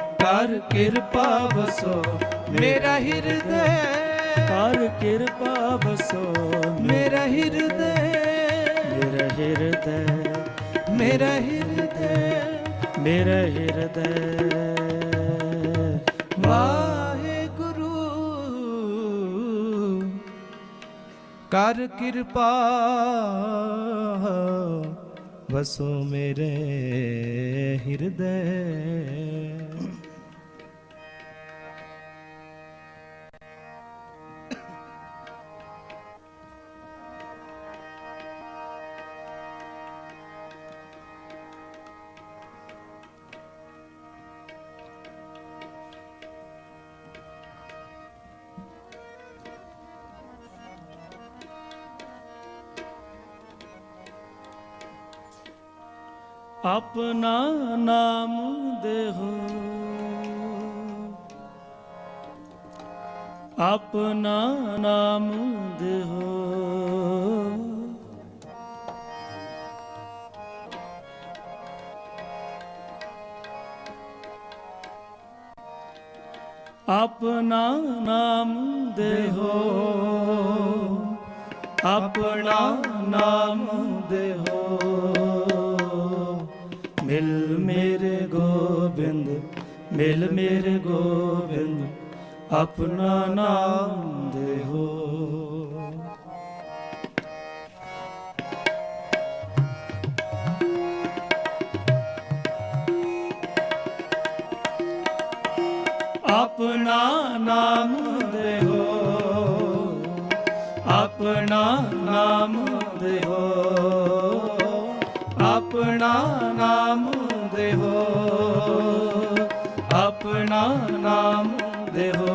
ਕਰ ਕਿਰਪਾ ਬਸੋ ਮੇਰਾ ਹਿਰਦੈ। ਕਰ ਕਿਰਪਾ ਬਸੋ ਮੇਰਾ ਹਿਰਦੈ। ਮੇਰਾ ਹਿਰਦੈ। ਮੇਰਾ ਹਿਰਦੈ। ਮੇਰਾ ਹਿਰਦੈ। ਵਾਹਿਗੁਰੂ। ਕਰ ਕਿਰਪਾ ਵਸੋ ਮੇਰੇ ਹਿਰਦੈ। ਆਪਣਾ ਨਾਮ ਦੇਹੋ। ਆਪਣਾ ਨਾਮ ਦੇਹੋ। ਆਪਣਾ ਨਾਮ ਦੇਹੋ। ਆਪਣਾ ਨਾਮ ਦੇਹੋ। ਮਿਲ ਮੇਰੇ ਗੋਬਿੰਦ, ਮਿਲ ਮੇਰੇ ਗੋਬਿੰਦ, ਆਪਣਾ ਨਾਮ ਦੇਹੋ। ਆਪਣਾ ਨਾਮ ਦੇਹੋ, ਆਪਣਾ ਨਾਮ ਦੇਹੋ। ਆਪਣਾ ਨਾਮ ਦੇਹੋ ਆਪਣਾ ਨਾਮ ਦੇਹੋ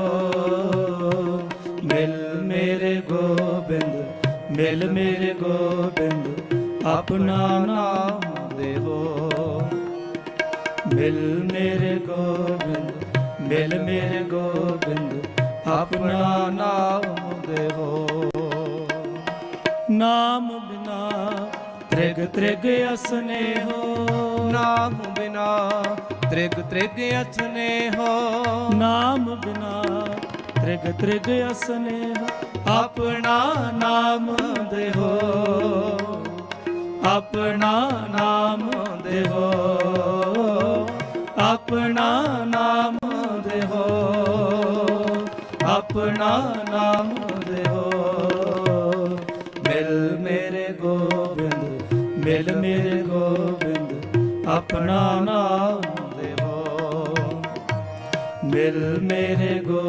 ਮਿਲ ਮੇਰੇ ਗੋਬਿੰਦ, ਮਿਲ ਮੇਰੇ ਗੋਬਿੰਦ, ਆਪਣਾ ਨਾਮ ਦੇਹੋ ਮਿਲ ਮੇਰੇ ਗੋਬਿੰਦ, ਮਿਲ ਮੇਰੇ ਗੋਬਿੰਦ, ਆਪਣਾ ਨਾਮ ਦੇਹੋ ਨਾਮ ਬਿਨਾ ਤ੍ਰਿਗ ਤ੍ਰਿਗ ਅਸਨੇ ਹੋ, ਨਾਮ ਬਿਨਾ ਤ੍ਰਿਗ ਤ੍ਰਿਗ ਅਚਨੇ ਹੋ। ਨਾਮ ਬਿਨਾ ਤ੍ਰਿਗ ਤ੍ਰਿਗ ਅਸਨੇ ਹੋ, ਆਪਣਾ ਨਾਮ ਦੇਹੋ ਆਪਣਾ ਨਾਮ ਦੇਹੋ ਆਪਣਾ ਨਾਮ ਦੇਹੋ ਆਪਣਾ ਨਾਮ ਦੇਹੋ ਮਿਲ ਮੇਰੇ ਗੋਬਿੰਦ ਆਪਣਾ ਨਾਮ ਦੇਹੋ ਮਿਲ ਮੇਰੇ ਗੋ